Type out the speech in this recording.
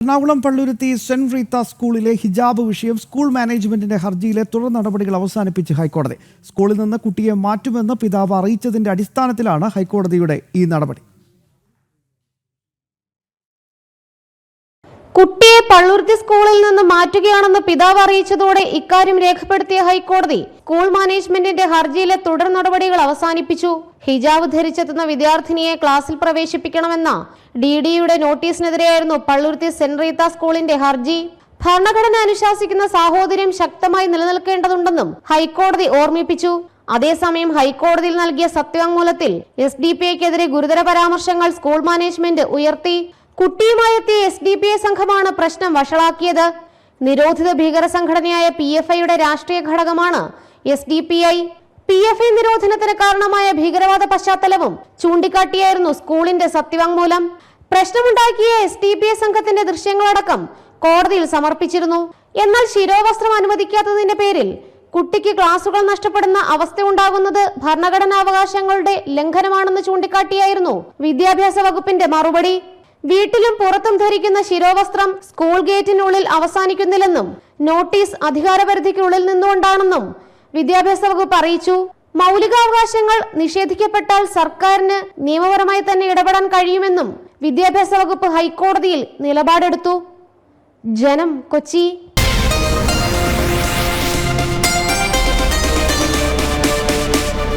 Ernakulam Palluruthy saint Reetha സ്കൂളിലെ ഹിജാബ് വിഷയം school മാനേജ്മെന്റിന്റെ ഹർജിയിലെ തുടർ നടപടികൾ അവസാനിപ്പിച്ച് ഹൈക്കോടതി. സ്കൂളിൽ നിന്ന് കുട്ടിയെ മാറ്റുമെന്ന് പിതാവ് അറിയിച്ചതിന്റെ അടിസ്ഥാനത്തിലാണ് ഹൈക്കോടതിയുടെ ഈ നടപടി. കുട്ടിയെ പള്ളുരുത്തി സ്കൂളിൽ നിന്ന് മാറ്റുകയാണെന്ന് പിതാവ് അറിയിച്ചതോടെ ഇക്കാര്യം രേഖപ്പെടുത്തിയ ഹൈക്കോടതി സ്കൂൾ മാനേജ്മെന്റിന്റെ ഹർജിയിലെ തുടർ നടപടികൾ അവസാനിപ്പിച്ചു. ഹിജാബ് ധരിച്ചെത്തുന്ന വിദ്യാർത്ഥിനിയെ ക്ലാസ്സിൽ പ്രവേശിപ്പിക്കണമെന്ന ഡി ഡിയുടെ നോട്ടീസിനെതിരെയായിരുന്നു പള്ളുരുത്തി സെന്റ് റീത്ത സ്കൂളിന്റെ ഹർജി. ഭരണഘടന അനുശാസിക്കുന്ന സാഹോദര്യം ശക്തമായി നിലനിൽക്കേണ്ടതുണ്ടെന്നും ഹൈക്കോടതി ഓർമ്മിപ്പിച്ചു. അതേസമയം ഹൈക്കോടതിയിൽ നൽകിയ സത്യവാങ്മൂലത്തിൽ എസ് ഡി പി ഐക്കെതിരെ ഗുരുതര പരാമർശങ്ങൾ സ്കൂൾ മാനേജ്മെന്റ് ഉയർത്തി. കുട്ടിയുമായി എത്തിയ എസ് ഡി പി ഐ സംഘമാണ് പ്രശ്നം വഷളാക്കിയത്. നിരോധിത ഭീകര സംഘടനയായ പി എഫ് ഐയുടെ രാഷ്ട്രീയ ഘടകമാണ് S D P I P F I നിരോധനത്തിന് കാരണമായ ഭീകരവാദ പശ്ചാത്തലവും ചൂണ്ടിക്കാട്ടിയായിരുന്നു സ്കൂളിന്റെ സത്യവാങ്മൂലം. പ്രശ്നമുണ്ടാക്കിയ എസ് ഡി പി ഐ സംഘത്തിന്റെ ദൃശ്യങ്ങളടക്കം കോടതിയിൽ സമർപ്പിച്ചിരുന്നു. എന്നാൽ ശിരോവസ്ത്രം അനുവദിക്കാത്തതിന്റെ പേരിൽ കുട്ടിക്ക് ക്ലാസുകൾ നഷ്ടപ്പെടുന്ന അവസ്ഥ ഉണ്ടാകുന്നത് ഭരണഘടനാവകാശങ്ങളുടെ ലംഘനമാണെന്ന് ചൂണ്ടിക്കാട്ടിയായിരുന്നു വിദ്യാഭ്യാസ വകുപ്പിന്റെ മറുപടി. വീട്ടിലും പുറത്തും ധരിക്കുന്ന ശിരോവസ്ത്രം സ്കൂൾ ഗേറ്റിനുള്ളിൽ അവസാനിക്കുന്നില്ലെന്നും നോട്ടീസ് അധികാരപരിധിക്കുള്ളിൽ നിന്നുകൊണ്ടാണെന്നും വിദ്യാഭ്യാസ വകുപ്പ് അറിയിച്ചു. മൗലികാവകാശങ്ങൾ നിഷേധിക്കപ്പെട്ടാൽ സർക്കാരിന് നിയമപരമായി തന്നെ ഇടപെടാൻ കഴിയുമെന്നും വിദ്യാഭ്യാസ വകുപ്പ് ഹൈക്കോടതിയിൽ നിലപാടെടുത്തു. ജനം കൊച്ചി.